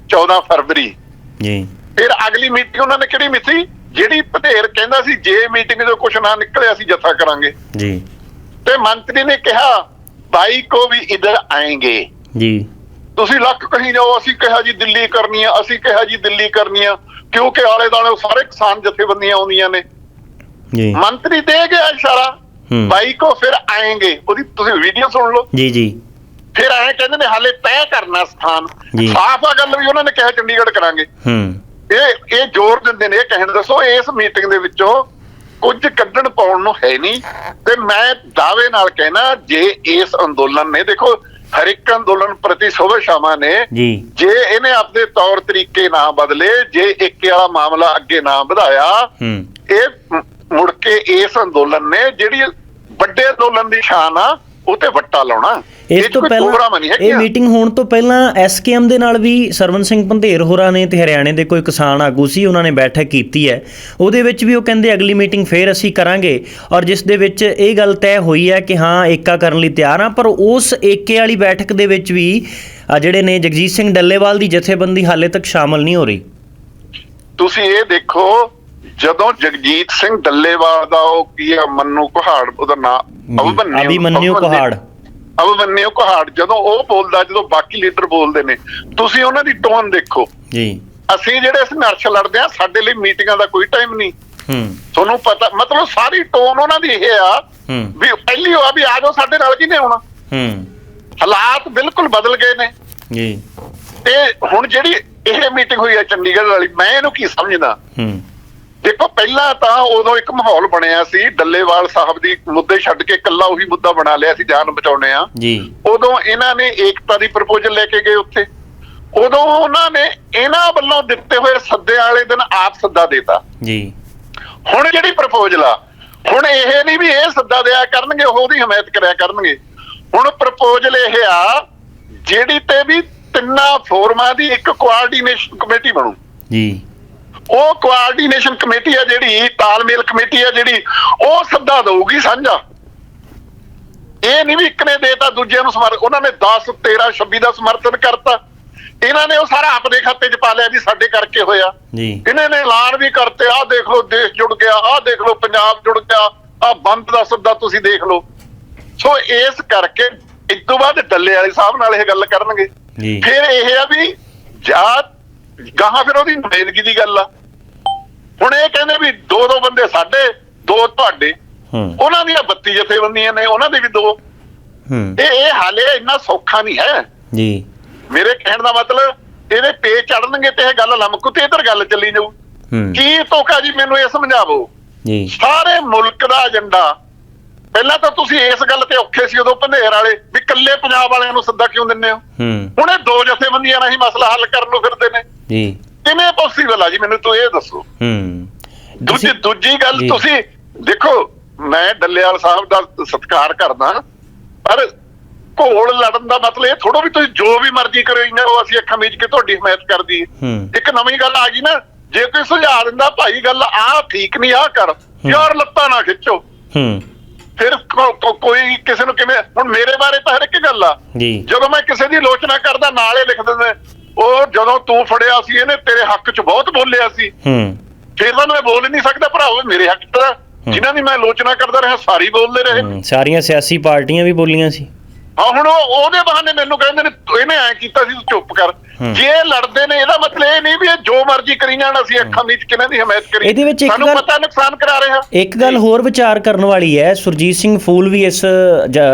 14 ਫਰਵਰੀ। ਜੀ। ਫਿਰ ਅਗਲੀ ਮੀਟਿੰਗ ਉਹਨਾਂ ਨੇ ਕਿਹੜੀ ਮਿੱਥੀ? ਜਿਹੜੀ ਭਦੇਰ ਕਹਿੰਦਾ ਸੀ ਜੇ ਮੀਟਿੰਗ ਚੋਂ ਕੁਝ ਨਾ ਨਿਕਲਿਆ ਅਸੀਂ ਜੱਥਾ ਕਰਾਂਗੇ। ਜੀ। ਤੇ ਮੰਤਰੀ ਨੇ ਕਿਹਾ ਬਾਈ ਕੋ ਵੀ ਇਧਰ ਆਏਂਗੇ। ਜੀ। ਤੁਸੀਂ ਲੱਖ ਕਹੀ ਜਾਓ ਅਸੀਂ ਕਿਹਾ ਜੀ ਦਿੱਲੀ ਕਰਨੀ ਆ ਅਸੀਂ ਕਿਹਾ ਜੀ ਦਿੱਲੀ ਕਰਨੀ ਆ ਕਿਉਂਕਿ ਆਲੇ ਦਾਲੇ ਸਾਰੇ ਕਿਸਾਨ ਜਥੇਬੰਦੀਆਂ ਆਉਂਦੀਆਂ ਨੇ। ਜੀ। ਮੰਤਰੀ ਦੇ ਗਿਆ ਇਸ਼ਾਰਾ। ਬਾਈ ਕੋ ਫਿਰ ਆਏਂਗੇ ਉਹਦੀ ਤੁਸੀਂ ਵੀਡੀਓ ਸੁਣ ਲਓ। ਜੀ ਜੀ। ਫਿਰ ਐਂ ਕਹਿੰਦੇ ਨੇ ਹਾਲੇ ਤੈਅ ਕਰਨਾ ਸਥਾਨ। ਸਾਫ਼ ਆ ਗੱਲ ਵੀ ਉਹਨਾਂ ਨੇ ਕਿਹਾ ਚੰਡੀਗੜ੍ਹ ਕਰਾਂਗੇ। ਹੂੰ। ਇਹ ਇਹ ਜ਼ੋਰ ਦਿੰਦੇ ਨੇ ਇਹ ਕਹਿਣ ਦੱਸੋ ਇਸ ਮੀਟਿੰਗ ਦੇ ਵਿੱਚੋਂ ਕੁਝ ਕੱਢਣ ਪਾਉਣ ਨੂੰ ਹੈ ਨਹੀਂ। ਤੇ ਮੈਂ ਦਾਅਵੇ ਨਾਲ ਕਹਿਣਾ ਜੇ ਇਸ ਅੰਦੋਲਨ ਨੇ ਦੇਖੋ ਹਰ ਇੱਕ ਅੰਦੋਲਨ ਪ੍ਰਤੀ ਸੋਭੇ ਸ਼ਾਮਾ ਨੇ। ਜੀ। ਇਹਨੇ ਆਪਣੇ ਤੌਰ ਤਰੀਕੇ ਨਾ ਬਦਲੇ ਜੇ ਏਕੇ ਵਾਲਾ ਮਾਮਲਾ ਅੱਗੇ ਨਾ ਵਧਾਇਆ ਹੂੰ। ਇਹ ਮੁੜ ਕੇ ਇਸ ਅੰਦੋਲਨ ਨੇ ਜਿਹੜੀ ਵੱਡੇ ਅੰਦੋਲਨ ਦੀ ਸ਼ਾਨ ਆ ਉਹ ਤੇ ਵੱਟਾ ਲਾਉਣਾ। ਇਸ ਤੋਂ ਪਹਿਲਾਂ ਇਹ ਮੀਟਿੰਗ ਹੋਣ ਤੋਂ ਪਹਿਲਾਂ ਐਸਕੇਐਮ ਦੇ ਨਾਲ ਵੀ ਸਰਵਨ ਸਿੰਘ ਪੰਧੇਰ ਹੋਰਾਂ ਨੇ ਤੇ ਹਰਿਆਣੇ ਦੇ ਕੋਈ ਕਿਸਾਨ ਆਗੂ ਸੀ ਉਹਨਾਂ ਨੇ ਬੈਠਕ ਕੀਤੀ ਹੈ। ਉਹਦੇ ਵਿੱਚ ਵੀ ਉਹ ਕਹਿੰਦੇ ਅਗਲੀ ਮੀਟਿੰਗ ਫੇਰ ਅਸੀਂ ਕਰਾਂਗੇ ਔਰ ਜਿਸ ਦੇ ਵਿੱਚ ਇਹ ਗੱਲ ਤੈਅ ਹੋਈ ਹੈ ਕਿ ਹਾਂ ਏਕਾ ਕਰਨ ਲਈ ਤਿਆਰ ਹਾਂ ਪਰ ਉਸ ਏਕੇ ਵਾਲੀ ਬੈਠਕ ਦੇ ਵਿੱਚ ਵੀ ਆ ਜਿਹੜੇ ਨੇ ਜਗਜੀਤ ਸਿੰਘ ਡੱਲੇਵਾਲ ਦੀ ਜਥੇਬੰਦੀ ਹਾਲੇ ਤੱਕ ਸ਼ਾਮਲ ਨਹੀਂ ਹੋ ਰਹੀ। ਤੁਸੀਂ ਇਹ ਦੇਖੋ ਜਦੋਂ ਜਗਜੀਤ ਸਿੰਘ ਡੱਲੇਵਾਲ ਦਾ ਉਹ ਕੀ ਆ ਮੰਨੂ ਕੁਹਾੜ ਉਹਦਾ ਨਾਮ ਅਭਿਮਨਿਊ ਕੁਹਾੜ। ਅਭਿਮਨਿਊ ਕੁਹਾੜ ਜਦੋਂ ਉਹ ਬੋਲਦਾ ਜਦੋਂ ਬਾਕੀ ਲੀਡਰ ਬੋਲਦੇ ਨੇ ਤੁਸੀਂ ਉਹਨਾਂ ਦੀ ਟੋਨ ਦੇਖੋ। ਜੀ। ਅਸੀਂ ਜਿਹੜੇ ਸੰਘਰਸ਼ ਲੜਦੇ ਆ ਸਾਡੇ ਲਈ ਮੀਟਿੰਗਾਂ ਦਾ ਕੋਈ ਟਾਈਮ ਨਹੀਂ। ਹੂੰ। ਤੁਹਾਨੂੰ ਪਤਾ ਮਤਲਬ ਸਾਰੀ ਟੋਨ ਉਹਨਾਂ ਦੀ ਇਹ ਆ ਵੀ ਪਹਿਲੀ ਉਹ ਆ ਵੀ ਆ ਜਾਓ ਸਾਡੇ ਨਾਲ ਕਿਹਨੇ ਆਉਣਾ? ਹੂੰ। ਹਾਲਾਤ ਬਿਲਕੁਲ ਬਦਲ ਗਏ ਨੇ। ਜੀ। ਤੇ ਹੁਣ ਜਿਹੜੀ ਇਹ ਮੀਟਿੰਗ ਹੋਈ ਹੈ ਚੰਡੀਗੜ੍ਹ ਵਾਲੀ ਮੈਂ ਇਹਨੂੰ ਕੀ ਸਮਝਦਾ? ਹੂੰ। ਦੇਖੋ ਪਹਿਲਾਂ ਤਾਂ ਉਦੋਂ ਇੱਕ ਮਾਹੌਲ ਬਣਿਆ ਸੀ ਡੱਲੇਵਾਲ ਸਾਹਿਬ ਦੀ ਮੁੱਦੇ ਛੱਡ ਕੇ ਇਕੱਲਾ ਉਹੀ ਮੁੱਦਾ ਬਣਾ ਲਿਆ ਸੀ ਜਾਨ ਬਚਾਉਣੇ ਆ। ਜੀ। ਉਦੋਂ ਇਹਨਾਂ ਨੇ ਏਕਤਾ ਦੀ ਪ੍ਰਪੋਜ਼ਲ ਲੈ ਕੇ ਗਏ ਉੱਥੇ। ਉਦੋਂ ਉਹਨਾਂ ਨੇ ਇਹਨਾਂ ਵੱਲੋਂ ਦਿੱਤੇ ਹੋਏ ਸੱਦੇ ਵਾਲੇ ਦਿਨ ਆਪ ਸੱਦਾ ਦੇਤਾ। ਜੀ। ਹੁਣ ਜਿਹੜੀ ਪ੍ਰਪੋਜ਼ਲ ਆ ਹੁਣ ਇਹ ਨਹੀਂ ਵੀ ਇਹ ਸੱਦਾ ਦਿਆ ਕਰਨਗੇ ਉਹ ਉਹਦੀ ਹਮਾਇਤ ਕਰਿਆ ਕਰਨਗੇ। ਹੁਣ ਪ੍ਰਪੋਜ਼ਲ ਇਹ ਆ ਜਿਹੜੀ ਤੇ ਵੀ ਤਿੰਨਾਂ ਫੋਰਮਾਂ ਦੀ ਇੱਕ ਕੋਆਰਡੀਨੇਸ਼ਨ ਕਮੇਟੀ ਬਣੂ। ਜੀ। ਉਹ ਕੋਆਰਡੀਨੇਸ਼ਨ ਕਮੇਟੀ ਆ ਜਿਹੜੀ ਤਾਲਮੇਲ ਕਮੇਟੀ ਆ ਜਿਹੜੀ ਉਹ ਸੱਦਾ ਦਊਗੀ ਸਾਂਝਾ। ਇਹ ਨਹੀਂ ਵੀ ਇੱਕ ਨੇ ਦੇਤਾ ਦੂਜੇ ਨੂੰ ਸਮਰ ਉਹਨਾਂ ਨੇ 10 13 26 ਦਾ ਸਮਰਥਨ ਕਰਤਾ। ਇਹਨਾਂ ਨੇ ਉਹ ਸਾਰਾ ਆਪਦੇ ਖਾਤੇ 'ਚ ਪਾ ਲਿਆ ਵੀ ਸਾਡੇ ਕਰਕੇ ਹੋਇਆ। ਜੀ। ਇਹਨਾਂ ਨੇ ਐਲਾਨ ਵੀ ਕਰਤੇ ਆਹ ਦੇਖ ਲਓ ਦੇਸ਼ ਜੁੜ ਗਿਆ ਆਹ ਦੇਖ ਲਓ ਪੰਜਾਬ ਜੁੜ ਗਿਆ ਆਹ ਬੰਦ ਦਾ ਸੱਦਾ ਤੁਸੀਂ ਦੇਖ ਲਓ। ਸੋ ਇਸ ਕਰਕੇ ਇਸ ਤੋਂ ਬਾਅਦ ਡੱਲੇ ਵਾਲੇ ਸਾਹਿਬ ਨਾਲ ਇਹ ਗੱਲ ਕਰਨਗੇ। ਜੀ। ਫਿਰ ਇਹ ਆ ਵੀ ਜਾਤ ਗਾਹਾਂ ਫਿਰ ਉਹਦੀ ਨੁਮਾਇੰਦਗੀ ਦੀ ਗੱਲ ਆ। ਹੁਣ ਇਹ ਕਹਿੰਦੇ ਵੀ ਦੋ ਦੋ ਬੰਦੇ ਸਾਡੇ ਦੋ ਤੁਹਾਡੇ। ਹੂੰ। ਉਹਨਾਂ ਦੀਆਂ 32 ਜਥੇਬੰਦੀਆਂ ਨੇ ਉਹਨਾਂ ਦੇ ਵੀ ਦੋ। ਹੂੰ। ਇਹ ਇਹ ਹਾਲੇ ਇੰਨਾ ਸੌਖਾ ਨਹੀਂ ਹੈ। ਜੀ। ਮੇਰੇ ਕਹਿਣ ਦਾ ਮਤਲਬ ਇਹਦੇ ਪੇ ਚੜਨਗੇ ਤੇ ਇਹ ਗੱਲ ਲਮਕੂ ਤੇ ਇਧਰ ਗੱਲ ਚੱਲੀ ਜਾਊ। ਕੀ ਧੋਖਾ ਜੀ ਮੈਨੂੰ ਇਹ ਸਮਝਾਵੋ? ਜੀ। ਸਾਰੇ ਮੁਲਕ ਦਾ ਏਜੰਡਾ। ਪਹਿਲਾਂ ਤਾਂ ਤੁਸੀਂ ਇਸ ਗੱਲ ਤੇ ਔਖੇ ਸੀ ਉਦੋਂ ਪੰਧੇਰ ਵਾਲੇ ਵੀ ਕੱਲੇ ਪੰਜਾਬ ਵਾਲਿਆਂ ਨੂੰ ਸੱਦਾ ਕਿਉਂ ਦਿੰਦੇ ਹੋ? ਹੂੰ। ਹੁਣ ਇਹ ਦੋ ਜਥੇਬੰਦੀਆਂ ਨਾਲ ਹੀ ਮਸਲਾ ਹੱਲ ਕਰਨ ਨੂੰ ਫਿਰਦੇ ਨੇ। ਜੀ। ਕਿਵੇਂ ਪੋਸੀਬਲ ਆ ਜੀ? ਮੈਨੂੰ ਤੂੰ ਇਹ ਦੱਸੋ। ਹੂੰ। ਦੂਜੀ ਦੂਜੀ ਗੱਲ। ਤੁਸੀਂ ਦੇਖੋ ਮੈਂ ਡੱਲੇਵਾਲ ਸਾਹਿਬ ਦਾ ਸਤਿਕਾਰ ਕਰਦਾ ਪਰ ਘੋਲ ਲੜਨ ਦਾ ਮਤਲਬ ਇਹ ਥੋੜੋ ਵੀ ਤੁਸੀਂ ਜੋ ਵੀ ਮਰਜ਼ੀ ਕਰੋ ਇਹਨਾਂ ਉਹ ਅਸੀਂ ਅੱਖਾਂ ਮੀਚ ਕੇ ਤੁਹਾਡੀ ਹਮਾਇਤ ਕਰਦੀ ਇੱਕ ਨਵੀਂ ਗੱਲ ਆ ਗਈ ਨਾ ਜੇ ਕੋਈ ਸੁਝਾਅ ਦਿੰਦਾ ਭਾਈ ਗੱਲ ਆਹ ਠੀਕ ਨਹੀਂ ਆਹ ਕਰ। ਯਾਰ ਲੱਤਾਂ ਨਾ ਖਿੱਚੋ। ਹੂੰ। ਫਿਰ ਕੋਈ ਕਿਸੇ ਨੂੰ ਕਿਵੇਂ ਹੁਣ ਮੇਰੇ ਬਾਰੇ ਤਾਂ ਹਰ ਇੱਕ ਗੱਲ ਆ। ਜੀ। ਜਦੋਂ ਮੈਂ ਕਿਸੇ ਦੀ ਆਲੋਚਨਾ ਕਰਦਾ ਨਾਲ ਹੀ ਲਿਖ ਦਿੰਦੇ ਉਹ ਜਦੋਂ ਤੂੰ ਫੜਿਆ ਸੀ ਇਹਨੇ ਤੇਰੇ ਹੱਕ 'ਚ ਬਹੁਤ ਬੋਲਿਆ ਸੀ। ਹੂੰ। ਫਿਰ ਤਾਂ ਮੈਂ ਬੋਲ ਨਹੀਂ ਸਕਦਾ ਭਰਾਓ ਮੇਰੇ ਹੱਕ 'ਚ ਜਿਨ੍ਹਾਂ ਦੀ ਮੈਂ ਆਲੋਚਨਾ ਕਰਦਾ ਰਿਹਾ ਸਾਰੀ ਬੋਲਦੇ ਰਹੇ। ਸਾਰੀਆਂ ਸਿਆਸੀ ਪਾਰਟੀਆਂ ਵੀ ਬੋਲੀਆਂ ਸੀ। ਹਾਂ ਹੁਣ ਉਹ- ਉਹਦੇ ਬਹਾਨੇ ਮੈਨੂੰ ਕਹਿੰਦੇ ਨੇ ਇਹਨੇ ਐ ਕੀਤਾ ਸੀ ਤੂੰ ਚੁੱਪ ਕਰ। ਜੇ ਲੜਦੇ ਨੇ ਇਹਦਾ ਮਤਲਬ ਇਹ ਨਹੀਂ ਵੀ ਇਹ ਜੋ ਮਰਜ਼ੀ ਕਰੀ ਜਾਣ ਅਸੀਂ ਅੱਖਾਂ ਮੀਚ ਕਿਹਨਾਂ ਦੀ ਹਮਾਇਤ ਕਰੀ। ਇਹਦੇ ਵਿੱਚ ਇੱਕ ਸਾਨੂੰ ਗੱਲ- ਪਤਾ ਨੁਕਸਾਨ ਕਰਾ ਰਿਹਾ ਇੱਕ ਗੱਲ ਹੋਰ ਵਿਚਾਰ ਕਰਨ ਵਾਲੀ ਹੈ ਸੁਰਜੀਤ ਸਿੰਘ ਫੂਲ ਵੀ ਇਸ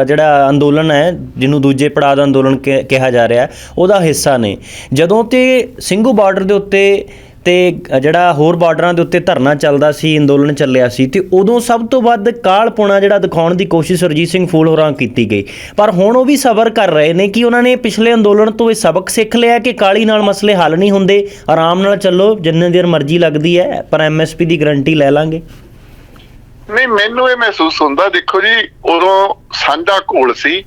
ਜਿਹੜਾ ਅੰਦੋਲਨ ਹੈ ਜਿਹਨੂੰ ਦੂਜੇ ਪੜਾਅ ਦਾ ਅੰਦੋਲਨ ਕਿਹਾ ਜਾ ਰਿਹਾ ਉਹਦਾ ਹਿੱਸਾ ਨੇ। ਜਦੋਂ ਤੇ ਸਿੰਘੂ ਬਾਰਡਰ ਦੇ ਉੱਤੇ ਤੇ ਜਿਹੜਾ ਹੋਰ ਬਾਰਡਰਾਂ ਦੇ ਉੱਤੇ ਧਰਨਾ ਚੱਲਦਾ ਸੀ ਅੰਦੋਲਨ ਚੱਲਿਆ ਸੀ ਤੇ ਉਦੋਂ ਸਭ ਤੋਂ ਵੱਧ ਕਾਲਪੁਣਾ ਜਿਹੜਾ ਦਿਖਾਉਣ ਦੀ ਕੋਸ਼ਿਸ਼ ਸੁਰਜੀਤ ਸਿੰਘ ਫੂਲ ਹੋਰਾਂ ਕੀਤੀ ਗਈ। ਪਰ ਹੁਣ ਉਹ ਵੀ ਸਬਰ ਕਰ ਰਹੇ ਨੇ ਕਿ ਉਹਨਾਂ ਨੇ ਪਿਛਲੇ ਅੰਦੋਲਨ ਤੋਂ ਇਹ ਸਬਕ ਸਿੱਖ ਲਿਆ ਕਿ ਕਾਲੀ ਨਾਲ ਮਸਲੇ ਹੱਲ ਨਹੀਂ ਹੁੰਦੇ ਆਰਾਮ ਨਾਲ ਚੱਲੋ ਜਿੰਨੇ ਦੇਰ ਮਰਜ਼ੀ ਲੱਗਦੀ ਹੈ ਪਰ ਐਮਐਸਪੀ ਦੀ ਗਾਰੰਟੀ ਲੈ ਲਾਂਗੇ। ਨਹੀਂ ਮੈਨੂੰ ਇਹ ਮਹਿਸੂਸ ਹੁੰਦਾ ਦੇਖੋ ਜੀ ਉਦੋਂ ਸਾਂਝਾ ਘੋਲ ਸੀ।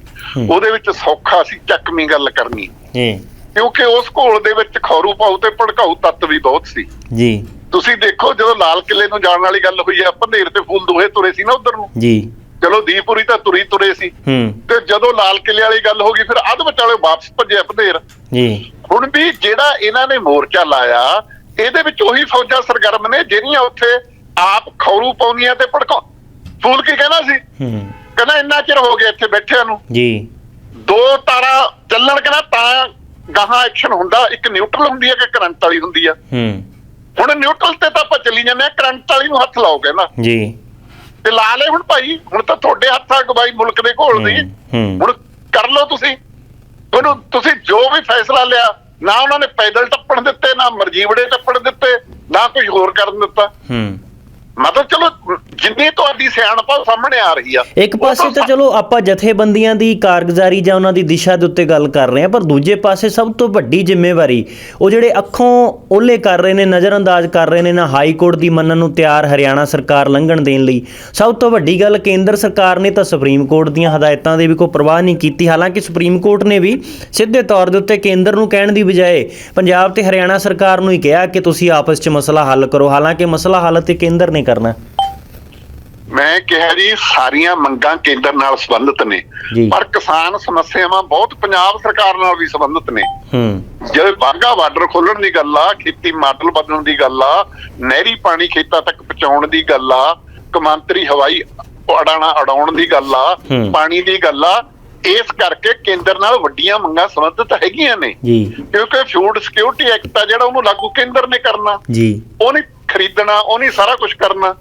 ਉਹਦੇ ਵਿੱਚ ਸੌਖਾ ਸੀ ਚੱਕਵੀਂ ਗੱਲ ਕਰਨੀ। ਜੀ ਕਿਉਂਕਿ ਉਸ ਘੋਲ ਦੇ ਵਿੱਚ ਖੌਰੂ ਪਾਉ ਤੇ ਭੜਕਾਊ ਤੱਤ ਵੀ ਬਹੁਤ ਸੀ। ਜੀ। ਤੁਸੀਂ ਦੇਖੋ ਜਦੋਂ ਲਾਲ ਕਿਲੇ ਨੂੰ ਜਾਣ ਵਾਲੀ ਗੱਲ ਹੋਈ ਆ ਪੰਧੇਰ ਤੇ ਫੂਲ ਦੋਹੇ ਤੁਰੇ ਸੀ ਨਾ ਉਧਰ ਨੂੰ। ਜੀ। ਚਲੋ ਦੀਪੁਰੀ ਤਾਂ ਤੁਰੀ ਤੁਰੇ ਸੀ। ਹੂੰ। ਤੇ ਜਦੋਂ ਲਾਲ ਕਿਲੇ ਵਾਲੀ ਗੱਲ ਹੋ ਗਈ ਫਿਰ ਅੱਧ ਵਿਚਾਲੇ ਵਾਪਸ ਭੱਜਿਆ ਪੰਧੇਰ ਜੀ। ਹੁਣ ਵੀ ਜਿਹੜਾ ਇਹਨਾਂ ਨੇ ਮੋਰਚਾ ਲਾਇਆ ਇਹਦੇ ਵਿੱਚ ਉਹੀ ਫੌਜਾਂ ਸਰਗਰਮ ਨੇ ਜਿਹੜੀਆਂ ਉੱਥੇ ਆਪ ਖੌਰੂ ਪਾਉਂਦੀਆਂ ਤੇ ਭੜਕਾ ਫੂਲ ਕੀ ਕਹਿਣਾ ਸੀ? ਹੂੰ। ਕਹਿੰਦਾ ਇੰਨਾ ਚਿਰ ਹੋ ਗਿਆ ਇੱਥੇ ਬੈਠਿਆਂ ਨੂੰ। ਜੀ। ਦੋ ਤਾਰਾ ਚੱਲਣ ਕਹਿੰਦਾ ਤਾਂ ਗਾਹਾਂ ਐਕਸ਼ਨ ਹੁੰਦਾ ਇੱਕ ਨਿਊਟਰਲ ਹੁੰਦੀ ਹੈ ਕਿ ਕਰੰਟ ਵਾਲੀ ਹੁੰਦੀ ਆ ਹੂੰ। ਹੁਣ ਨਿਊਟਰਲ ਤੇ ਤਾਂ ਆਪਾਂ ਚੱਲੀ ਜਾਂਦੇ ਆ ਕਰੰਟ ਵਾਲੀ ਨੂੰ ਹੱਥ ਲਾਓ ਕਹਿੰਦਾ ਜੀ। ਤੇ ਲਾ ਲੈ ਹੁਣ ਭਾਈ ਹੁਣ ਤਾਂ ਤੁਹਾਡੇ ਹੱਥ ਆ ਗਵਾਈ ਮੁਲਕ ਦੇ ਘੋਲ ਦੀ। ਹੁਣ ਕਰ ਲਓ ਤੁਸੀਂ। ਤੁਹਾਨੂੰ ਤੁਸੀਂ ਜੋ ਵੀ ਫੈਸਲਾ ਲਿਆ ਨਾ ਉਹਨਾਂ ਨੇ ਪੈਦਲ ਟੱਪਣ ਦਿੱਤੇ ਨਾ ਮਰਜੀਵੜੇ ਟੱਪਣ ਦਿੱਤੇ ਨਾ ਕੁਝ ਹੋਰ ਕਰਨ ਦਿੱਤਾ। ਹੂੰ। ਮਤਲਬ ਚਲੋ ਜਿੰਨੀ ਤੁਹਾਡੀ ਸਿਆਣਪ ਆ ਸਾਹਮਣੇ ਆ ਰਹੀ ਆ। ਇੱਕ ਪਾਸੇ ਤਾਂ ਚਲੋ ਆਪਾਂ ਜਥੇਬੰਦੀਆਂ ਦੀ ਕਾਰਗੁਜ਼ਾਰੀ ਜਾਂ ਉਹਨਾਂ ਦੀ ਦਿਸ਼ਾ ਦੇ ਉੱਤੇ ਗੱਲ ਕਰ ਰਹੇ ਹਾਂ ਪਰ ਦੂਜੇ ਪਾਸੇ ਸਭ ਤੋਂ ਵੱਡੀ ਜ਼ਿੰਮੇਵਾਰੀ ਉਹ ਜਿਹੜੇ ਅੱਖੋਂ ਓਲੇ ਕਰ ਰਹੇ ਨੇ ਨਜ਼ਰਅੰਦਾਜ਼ ਕਰ ਰਹੇ ਨੇ ਨਾ ਹਾਈ ਕੋਰਟ ਦੀ ਮੰਨਣ ਨੂੰ ਤਿਆਰ ਹਰਿਆਣਾ ਸਰਕਾਰ ਲੰਘਣ ਦੇਣ ਲਈ। ਸਭ ਤੋਂ ਵੱਡੀ ਗੱਲ ਕੇਂਦਰ ਸਰਕਾਰ ਨੇ ਤਾਂ ਸੁਪਰੀਮ ਕੋਰਟ ਦੀਆਂ ਹਦਾਇਤਾਂ ਦੇ ਵੀ ਕੋਈ ਪਰਵਾਹ ਨਹੀਂ ਕੀਤੀ। ਹਾਲਾਂਕਿ ਸੁਪਰੀਮ ਕੋਰਟ ਨੇ ਵੀ ਸਿੱਧੇ ਤੌਰ ਦੇ ਉੱਤੇ ਕੇਂਦਰ ਨੂੰ ਕਹਿਣ ਦੀ ਬਜਾਏ ਪੰਜਾਬ ਤੇ ਹਰਿਆਣਾ ਸਰਕਾਰ ਨੂੰ ਹੀ ਕਿਹਾ ਕਿ ਤੁਸੀਂ ਆਪਸ 'ਚ ਮਸਲਾ ਹੱਲ ਕਰੋ। ਹਾਲਾਂਕਿ ਮਸਲਾ ਹੱਲ ਤੇ ਕੇਂਦਰ ਨੇ ਕਰਨਾ ਮੈਂ ਕਿਹਾ ਜੀ ਸਾਰੀਆਂ ਮੰਗਾਂ ਕੇਂਦਰ ਨਾਲ ਸੰਬੰਧਿਤ ਨੇ। ਪਰ ਕਿਸਾਨ ਸਮੱਸਿਆਵਾਂ ਬਹੁਤ ਪੰਜਾਬ ਸਰਕਾਰ ਨਾਲ ਵੀ ਸੰਬੰਧਿਤ ਨੇ ਹੂੰ ਜੇ ਬਾਗਾ ਬਾਰਡਰ ਖੋਲਣ ਦੀ ਗੱਲ ਆ ਖੇਤੀ ਮਾਡਲ ਬਦਲਣ ਦੀ ਗੱਲ ਆ ਨਹਿਰੀ ਪਾਣੀ ਖੇਤਾਂ ਤੱਕ ਪਹੁੰਚਾਉਣ ਦੀ ਗੱਲ ਆ ਕਮਾਂਤਰੀ ਹਵਾਈ ਅਡਾਣਾ ਅਡਾਉਣ ਦੀ ਗੱਲ ਆ। ਪਾਣੀ ਦੀ ਗੱਲ ਆ ਇਸ ਕਰਕੇ ਕੇਂਦਰ ਨਾਲ ਵੱਡੀਆਂ ਮੰਗਾਂ ਸੰਬੰਧਿਤ ਹੈਗੀਆਂ ਨੇ। ਜੀ। ਕਿਉਂਕਿ ਫੂਡ ਸਿਕਿਉਰਿਟੀ ਐਕਟ ਆ ਜਿਹੜਾ ਉਹਨੂੰ ਲਾਗੂ ਕੇਂਦਰ ਨੇ ਕਰਨਾ। ਜੀ। ਉਹ ਨਹੀਂ ਖਰੀਦਣਾ ਉਹ ਨਹੀਂ ਸਾਰਾ ਕੁਝ ਕਰਨਾ।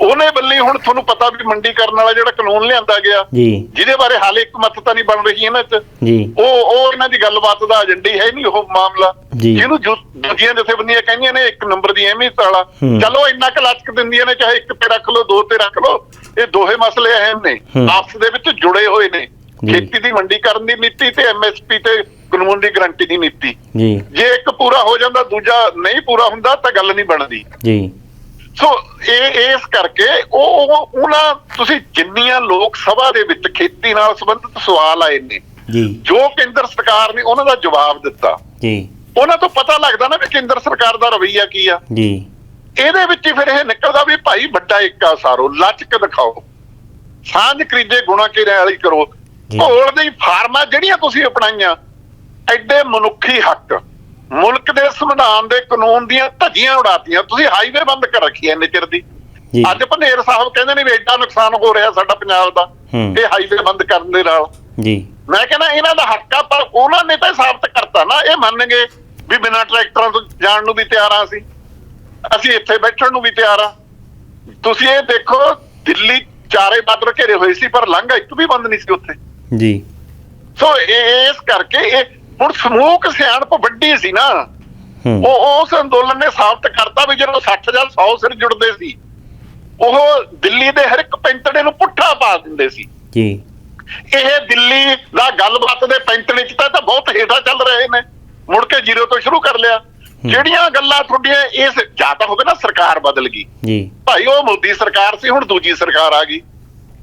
ਉਹਨੇ ਬੱਲੀ ਹੁਣ ਤੁਹਾਨੂੰ ਪਤਾ ਵੀ ਮੰਡੀ ਕਰਨ ਵਾਲਾ ਜਿਹੜਾ ਕਾਨੂੰਨ ਲਿਆਂਦਾ ਗਿਆ। ਜੀ। ਜਿਹਦੇ ਬਾਰੇ ਹਾਲੇ ਇੱਕ ਮਤ ਤਾਂ ਨਹੀਂ ਬਣ ਰਹੀ ਇਹਨਾਂ 'ਚ। ਜੀ। ਉਹ ਉਹ ਇਹਨਾਂ ਦੀ ਗੱਲਬਾਤ ਦਾ ਏਜੰਡਾ ਹੀ ਹੈ ਨਹੀਂ ਉਹ ਮਾਮਲਾ। ਜਿਹਨੂੰ ਦੂਜੀਆਂ ਜਥੇਬੰਦੀਆਂ ਕਹਿੰਦੀਆਂ ਨੇ ਇੱਕ ਨੰਬਰ ਦੀ ਅਹਿਮੀਅਤ ਵਾਲਾ। ਚਲੋ ਇੰਨਾ ਕੁ ਲਚਕ ਦਿੰਦੀਆਂ ਨੇ ਚਾਹੇ ਇੱਕ ਤੇ ਰੱਖ ਲਓ ਦੋ ਤੇ ਰੱਖ ਲਓ। ਇਹ ਦੋਹੇ ਮਸਲੇ ਅਹਿਮ ਨੇ। ਆਪਸ ਦੇ ਵਿੱਚ ਜੁੜੇ ਹੋਏ ਨੇ। ਖੇਤੀ ਦੀ ਮੰਡੀਕਰਨ ਦੀ ਨੀਤੀ ਤੇ ਐਮਐਸਪੀ ਤੇ ਕਾਨੂੰਨ ਦੀ ਗਰੰਟੀ ਦੀ ਨੀਤੀ ਜੀ। ਜੇ ਇੱਕ ਪੂਰਾ ਹੋ ਜਾਂਦਾ ਦੂਜਾ ਨਹੀਂ ਪੂਰਾ ਹੁੰਦਾ ਤਾਂ ਗੱਲ ਨਹੀਂ ਬਣਦੀ। ਜੀ। ਸੋ ਇਹ ਇਸ ਕਰਕੇ ਉਹ ਉਹ- ਉਹਨਾਂ ਤੁਸੀਂ ਜਿੰਨੀਆਂ ਲੋਕ ਸਭਾ ਦੇ ਵਿੱਚ ਖੇਤੀ ਨਾਲ ਸੰਬੰਧਿਤ ਸਵਾਲ ਆਏ ਨੇ ਜੀ। ਜੋ ਕੇਂਦਰ ਸਰਕਾਰ ਨੇ ਉਹਨਾਂ ਦਾ ਜਵਾਬ ਦਿੱਤਾ। ਜੀ। ਉਹਨਾਂ ਤੋਂ ਪਤਾ ਲੱਗਦਾ ਨਾ ਵੀ ਕੇਂਦਰ ਸਰਕਾਰ ਦਾ ਰਵੱਈਆ ਕੀ ਆ। ਜੀ। ਇਹਦੇ ਵਿੱਚ ਹੀ ਫਿਰ ਇਹ ਨਿਕਲਦਾ ਵੀ ਭਾਈ ਵੱਡਾ ਇੱਕਾ ਸਾਰੋ ਲਚਕ ਦਿਖਾਓ। ਸਾਂਝ ਕਰੀਜੇ ਗੁਣਾ ਕੇ ਵਾਲੀ ਕਰੋ। ਘੋਲ ਦੀ ਫਾਰਮਾਂ ਜਿਹੜੀਆਂ ਤੁਸੀਂ ਅਪਣਾਈਆਂ ਐਡੇ ਮਨੁੱਖੀ ਹੱਕ। ਮੁਲਕ ਦੇ ਸੰਵਿਧਾਨ ਦੇ ਕਾਨੂੰਨ ਦੀਆਂ ਧੱਜੀਆਂ ਉਡਾਤੀਆਂ। ਤੁਸੀਂ ਹਾਈਵੇ ਬੰਦ ਕਰ ਰੱਖੀ ਐ ਇੰਨੇ ਚਿਰ ਦੀ। ਅੱਜ ਭਨੇਰ ਸਾਹਿਬ ਕਹਿੰਦੇ ਨੇ ਵੀ ਐਡਾ ਨੁਕਸਾਨ ਹੋ ਰਿਹਾ ਸਾਡਾ ਪੰਜਾਬ ਦਾ। ਇਹ ਹਾਈਵੇ ਬੰਦ ਕਰਨ ਦੇ ਨਾਲ। ਜੀ। ਮੈਂ ਕਹਿੰਦਾ ਇਹਨਾਂ ਦਾ ਹੱਕ ਆ ਪਰ ਉਹਨਾਂ ਨੇ ਤਾਂ ਸਾਬਤ ਕਰਤਾ ਨਾ। ਇਹ ਮੰਨ ਗਏ ਵੀ ਬਿਨਾਂ ਟਰੈਕਟਰਾਂ ਤੋਂ ਜਾਣ ਨੂੰ ਵੀ ਤਿਆਰ ਆ ਅਸੀਂ। ਅਸੀਂ ਇੱਥੇ ਬੈਠਣ ਨੂੰ ਵੀ ਤਿਆਰ ਆ। ਤੁਸੀਂ ਇਹ ਦੇਖੋ ਦਿੱਲੀ ਚਾਰੇ ਬਾਦਰ ਘੇਰੇ ਹੋਏ ਸੀ ਪਰ ਲੰਘਾ ਇੱਕ ਵੀ ਬੰਦ ਨਹੀਂ ਸੀ ਉੱਥੇ। ਜੀ। ਸੋ ਇਹ ਇਸ ਕਰਕੇ ਇਹ ਹੁਣ ਸਮੂਹਕ ਸਿਆਣਪ ਵੱਡੀ ਸੀ ਨਾ। ਹੂੰ। ਉਹ ਉਸ ਅੰਦੋਲਨ ਨੇ ਸਾਬਤ ਕਰਤਾ ਵੀ ਜਦੋਂ 60 ਜਾਂ 100 ਸਿਰ ਜੁੜਦੇ ਸੀ ਉਹ ਦਿੱਲੀ ਦੇ ਹਰ ਇੱਕ ਪੈਂਤੜੇ ਨੂੰ ਪੁੱਠਾ ਪਾ ਦਿੰਦੇ ਸੀ। ਜੀ। ਇਹ ਦਿੱਲੀ ਦਾ ਗੱਲਬਾਤ ਦੇ ਪੈਂਤੜੇ ਚ ਤਾਂ ਇਹ ਤਾਂ ਬਹੁਤ ਹੇਠਾਂ ਚੱਲ ਰਹੇ ਨੇ। ਮੁੜ ਕੇ ਜ਼ੀਰੋ ਤੋਂ ਸ਼ੁਰੂ ਕਰ ਲਿਆ। ਜਿਹੜੀਆਂ ਗੱਲਾਂ ਤੁਹਾਡੀਆਂ ਇਸ ਜਾਂ ਤਾਂ ਹੋਵੇ ਨਾ ਸਰਕਾਰ ਬਦਲ ਗਈ। ਜੀ। ਭਾਈ ਉਹ ਮੋਦੀ ਸਰਕਾਰ ਸੀ ਹੁਣ ਦੂਜੀ ਸਰਕਾਰ ਆ ਗਈ।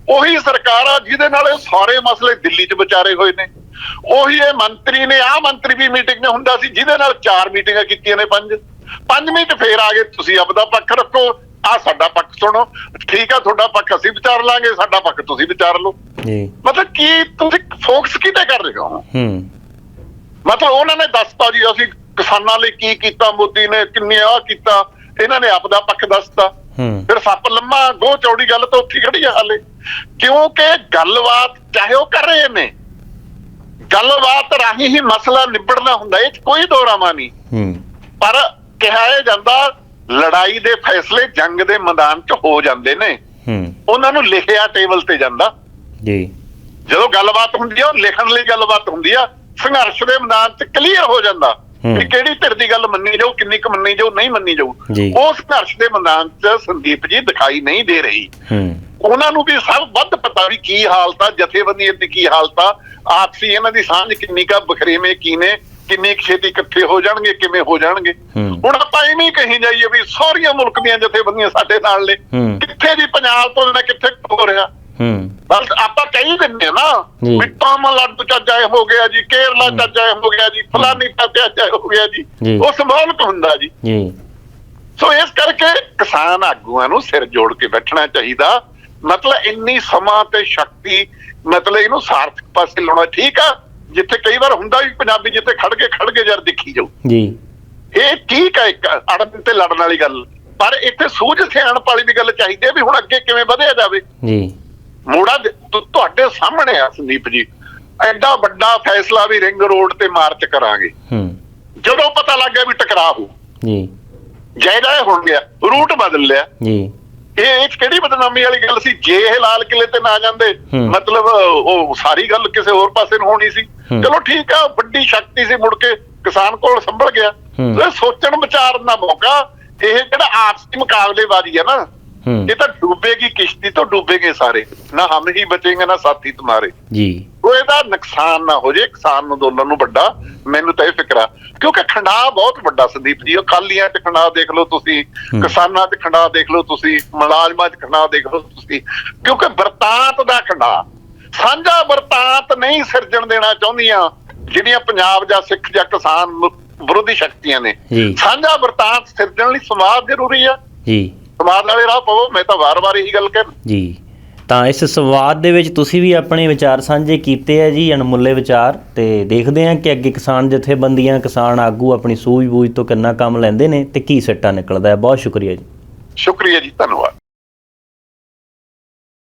ਉਹੀ ਸਰਕਾਰ ਆ ਜਿਹਦੇ ਨਾਲ ਇਹ ਸਾਰੇ ਮਸਲੇ ਦਿੱਲੀ 'ਚ ਵਿਚਾਰੇ ਹੋਏ ਨੇ। ਉਹੀ ਇਹ ਮੰਤਰੀ ਨੇ ਆ ਮੰਤਰੀ ਵੀ ਮੀਟਿੰਗ 'ਚ ਹੁੰਦਾ ਸੀ ਜਿਹਦੇ ਨਾਲ ਚਾਰ ਮੀਟਿੰਗਾਂ ਕੀਤੀਆਂ ਨੇ ਪੰਜ। ਪੰਜਵੀਂ 'ਚ ਫੇਰ ਆ ਗਏ ਤੁਸੀਂ ਆਪਦਾ ਪੱਖ ਰੱਖੋ। ਆ ਸਾਡਾ ਪੱਖ ਸੁਣੋ। ਠੀਕ ਆ ਤੁਹਾਡਾ ਪੱਖ ਅਸੀਂ ਵਿਚਾਰ ਲਾਂਗੇ ਸਾਡਾ ਪੱਖ ਤੁਸੀਂ ਵਿਚਾਰ ਲਓ। ਜੀ। ਮਤਲਬ ਕੀ ਤੁਸੀਂ ਫੋਕਸ ਕਿਤੇ ਕਰ ਰਹੇ ਹੋ? ਹੂੰ। ਮਤਲਬ ਉਹਨਾਂ ਨੇ ਦੱਸਤਾ ਜੀ ਅਸੀਂ ਕਿਸਾਨਾਂ ਲਈ ਕੀ ਕੀਤਾ ਮੋਦੀ ਨੇ ਕਿੰਨੇ ਆ ਕੀਤਾ ਇਹਨਾਂ ਨੇ ਆਪਦਾ ਪੱਖ ਦੱਸਤਾ ਫਿਰ ਸੱਪ ਲੰਮਾ ਗੋ ਚੌੜੀ ਗੱਲ ਤਾਂ ਉੱਥੇ ਖੜੀ ਆ ਹਾਲੇ। ਕਿਉਂਕਿ ਗੱਲਬਾਤ ਚਾਹੇ ਉਹ ਕਰ ਰਹੇ ਨੇ ਗੱਲਬਾਤ ਰਾਹੀਂ ਹੀ ਮਸਲਾ ਨਿਬੜਨਾ ਹੁੰਦਾ ਇਹ ਕੋਈ ਦੋਰਾਮਾ ਨਹੀਂ। ਹੂੰ। ਪਰ ਕਿਹਾ ਇਹ ਜਾਂਦਾ ਲੜਾਈ ਦੇ ਫੈਸਲੇ ਜੰਗ ਦੇ ਮੈਦਾਨ 'ਚ ਹੋ ਜਾਂਦੇ ਨੇ। ਹੂੰ। ਉਹਨਾਂ ਨੂੰ ਲਿਖਿਆ ਟੇਬਲ ਤੇ ਜਾਂਦਾ। ਜੀ। ਜਦੋਂ ਗੱਲਬਾਤ ਹੁੰਦੀ ਆ ਉਹ ਲਿਖਣ ਲਈ ਗੱਲਬਾਤ ਹੁੰਦੀ ਆ ਸੰਘਰਸ਼ ਦੇ ਮੈਦਾਨ 'ਚ ਕਲੀਅਰ ਹੋ ਜਾਂਦਾ। ਕਿ ਕਿਹੜੀ ਧਿਰ ਦੀ ਗੱਲ ਮੰਨੀ ਜਾਊ ਕਿੰਨੀ ਕੁ ਮੰਨੀ ਜਾਊ ਨਹੀਂ ਮੰਨੀ ਜਾਊ। ਉਹ ਸੰਘਰਸ਼ ਦੇ ਮੈਦਾਨ 'ਚ ਸੰਦੀਪ ਜੀ ਦਿਖਾਈ ਨਹੀਂ ਦੇ ਰਹੀ। ਉਹਨਾਂ ਨੂੰ ਵੀ ਸਭ ਵੱਧ ਪਤਾ ਵੀ ਕੀ ਹਾਲਤ ਆ ਜਥੇਬੰਦੀਆਂ ਦੀ ਕੀ ਹਾਲਤ ਆ ਆਪਸੀ ਇਹਨਾਂ ਦੀ ਸਾਂਝ ਕਿੰਨੀ ਕਾ ਬਖਰੇਵੇਂ ਕੀ ਨੇ ਕਿੰਨੀ ਛੇਤੀ ਇਕੱਠੇ ਹੋ ਜਾਣਗੇ ਕਿਵੇਂ ਹੋ ਜਾਣਗੇ। ਹੁਣ ਆਪਾਂ ਐਵੇਂ ਹੀ ਕਹੀ ਜਾਈਏ ਵੀ ਸਾਰੀਆਂ ਮੁਲਕ ਦੀਆਂ ਜਥੇਬੰਦੀਆਂ ਸਾਡੇ ਨਾਲ ਨੇ। ਕਿੱਥੇ ਜੀ ਪੰਜਾਬ ਤੋਂ ਨਾ ਕਿੱਥੇ ਹੋ ਰਿਹਾ ਹੂੰ। ਬਸ ਆਪਾਂ ਕਹੀ ਦਿੰਦੇ ਆ ਨਾ। ਵੀ ਤਾਮਿਲਨਾਡੂ ਚ ਜਾਏ ਹੋ ਗਿਆ ਜੀ ਕੇਰਲਾ ਚ ਜਾਏ ਹੋ ਗਿਆ ਜੀ ਫਲਾਨੀ ਜਾਏ ਹੋ ਗਿਆ ਜੀ। ਉਹ ਸੰਭਾਲਕ ਹੁੰਦਾ ਜੀ। ਜੀ। ਸੋ ਇਸ ਕਰਕੇ ਕਿਸਾਨ ਆਗੂਆਂ ਨੂੰ ਸਿਰ ਜੋੜ ਕੇ ਬੈਠਣਾ ਚਾਹੀਦਾ। ਮਤਲਬ ਇੰਨੀ ਸਮਾਂ ਤੇ ਸ਼ਕਤੀ ਮਤਲਬ ਇਹਨੂੰ ਸਾਰਥਕ ਪਾਸੇ ਲਾਉਣਾ ਠੀਕ ਆ। ਜਿੱਥੇ ਕਈ ਵਾਰ ਹੁੰਦਾ ਵੀ ਪੰਜਾਬੀ ਜਿੱਥੇ ਖੜ ਕੇ ਖੜ ਕੇ ਯਾਰ ਦੇਖੀ ਜਾਓ ਜੀ। ਇਹ ਠੀਕ ਹੈ ਇੱਕ ਅੜਨ ਤੇ ਲੜਨ ਵਾਲੀ ਗੱਲ। ਪਰ ਇੱਥੇ ਸੂਝ ਸਿਆਣਪ ਵਾਲੀ ਵੀ ਗੱਲ ਚਾਹੀਦੀ ਹੈ ਵੀ ਹੁਣ ਅੱਗੇ ਕਿਵੇਂ ਵਧਿਆ ਜਾਵੇ। ਜੀ। ਮੋੜਾ ਤੁਹਾਡੇ ਸਾਹਮਣੇ ਆ ਸੰਦੀਪ ਜੀ। ਐਡਾ ਵੱਡਾ ਫੈਸਲਾ ਵੀ ਰਿੰਗ ਰੋਡ ਤੇ ਮਾਰਚ ਕਰਾਂਗੇ। ਹੂੰ। ਜਦੋਂ ਪਤਾ ਲੱਗ ਗਿਆ ਵੀ ਟਕਰਾਅ ਹੋ। ਜੀ। ਜਾਇਦਾ ਹੋ ਗਿਆ। ਰੂਟ ਬਦਲ ਲਿਆ। ਜੀ। ਇਹ ਇਹ ਕਿਹੜੀ ਬਦਨਾਮੀ ਵਾਲੀ ਗੱਲ ਸੀ? ਜੇ ਇਹ ਲਾਲ ਕਿਲੇ ਤੇ ਨਾ ਜਾਂਦੇ। ਮਤਲਬ ਉਹ ਸਾਰੀ ਗੱਲ ਕਿਸੇ ਹੋਰ ਪਾਸੇ ਨੂੰ ਹੋਣੀ ਸੀ। ਚਲੋ ਠੀਕ ਆ ਵੱਡੀ ਸ਼ਕਤੀ ਸੀ ਮੁੜ ਕੇ ਕਿਸਾਨ ਕੋਲ ਸੰਭਲ ਗਿਆ। ਸੋਚਣ ਵਿਚਾਰਨ ਦਾ ਮੌਕਾ ਇਹ ਜਿਹੜਾ ਆਪਸੀ ਮੁਕਾਬਲੇਬਾਜ਼ੀ ਹੈ ਨਾ ਇਹ ਤਾਂ ਡੁੱਬੇਗੀ ਕਿਸ਼ਤੀ ਤੋਂ ਡੁੱਬੇਗੇ ਸਾਰੇ। ਨਾ ਹਮ ਹੀ ਬਚेंगे ਨਾ ਸਾਥੀ ਤੁਮਾਰੇ ਜੀ। ਉਹ ਇਹਦਾ ਨੁਕਸਾਨ ਨਾ ਹੋ ਜੇ ਕਿਸਾਨ ਅੰਦੋਲਨ ਨੂੰ ਵੱਡਾ ਮੈਨੂੰ ਤਾਂ ਇਹ ਫਿਕਰ ਆ। ਕਿਉਂਕਿ ਖੰਡਾ ਬਹੁਤ ਵੱਡਾ ਸੰਦੀਪ ਜੀ ਉਹ ਕਾਲੀਆਂ ਚ ਖੰਡਾ ਦੇਖ ਲਓ ਤੁਸੀਂ। ਕਿਸਾਨਾਂ ਚ ਖੰਡਾ ਦੇਖ ਲਓ ਤੁਸੀਂ ਮੁਲਾਜ਼ਮਾਂ ਚ ਖੰਡਾ ਦੇਖ ਲਓ ਤੁਸੀਂ। ਕਿਉਂਕਿ ਵਰਤਾਂਤ ਦਾ ਖੰਡਾ। ਸਾਂਝਾ ਵਰਤਾਂਤ ਨਹੀਂ ਸਿਰਜਣ ਦੇਣਾ ਚਾਹੁੰਦੀਆਂ ਜਿਹੜੀਆਂ ਪੰਜਾਬ ਜਾਂ ਸਿੱਖ ਜਾਂ ਕਿਸਾਨ ਵਿਰੋਧੀ ਸ਼ਕਤੀਆਂ ਨੇ। ਜੀ। ਸਾਂਝਾ ਵਰਤਾਂਤ ਸਿਰਜਣ ਲਈ ਸਮਾਜ ਜ਼ਰੂਰੀ ਆ। ਜੀ। ਸਮਾਜ ਵਾਲੇ ਰਾਹ ਪਵੋ ਮੈਂ ਤਾਂ ਵਾਰ-ਵਾਰ ਇਹੀ ਗੱਲ ਕਹਿ ਜੀ। ਤਾਂ ਇਸ ਸੰਵਾਦ ਦੇ ਵਿੱਚ ਤੁਸੀਂ ਵੀ ਆਪਣੇ ਵਿਚਾਰ ਸਾਂਝੇ ਕੀਤੇ ਆ ਜੀ ਅਣਮੁੱਲੇ ਵਿਚਾਰ। ਤੇ ਦੇਖਦੇ ਹਾਂ ਕਿ ਅੱਗੇ ਕਿਸਾਨ ਜਥੇਬੰਦੀਆਂ ਕਿਸਾਨ ਆਗੂ ਆਪਣੀ ਸੂਝ-ਬੂਝ ਤੋਂ ਕਿੰਨਾ ਕੰਮ ਲੈਂਦੇ ਨੇ ਤੇ ਕੀ ਸਿੱਟਾ ਨਿਕਲਦਾ ਹੈ। ਬਹੁਤ ਸ਼ੁਕਰੀਆ ਜੀ। ਸ਼ੁਕਰੀਆ ਜੀ ਧੰਨਵਾਦ।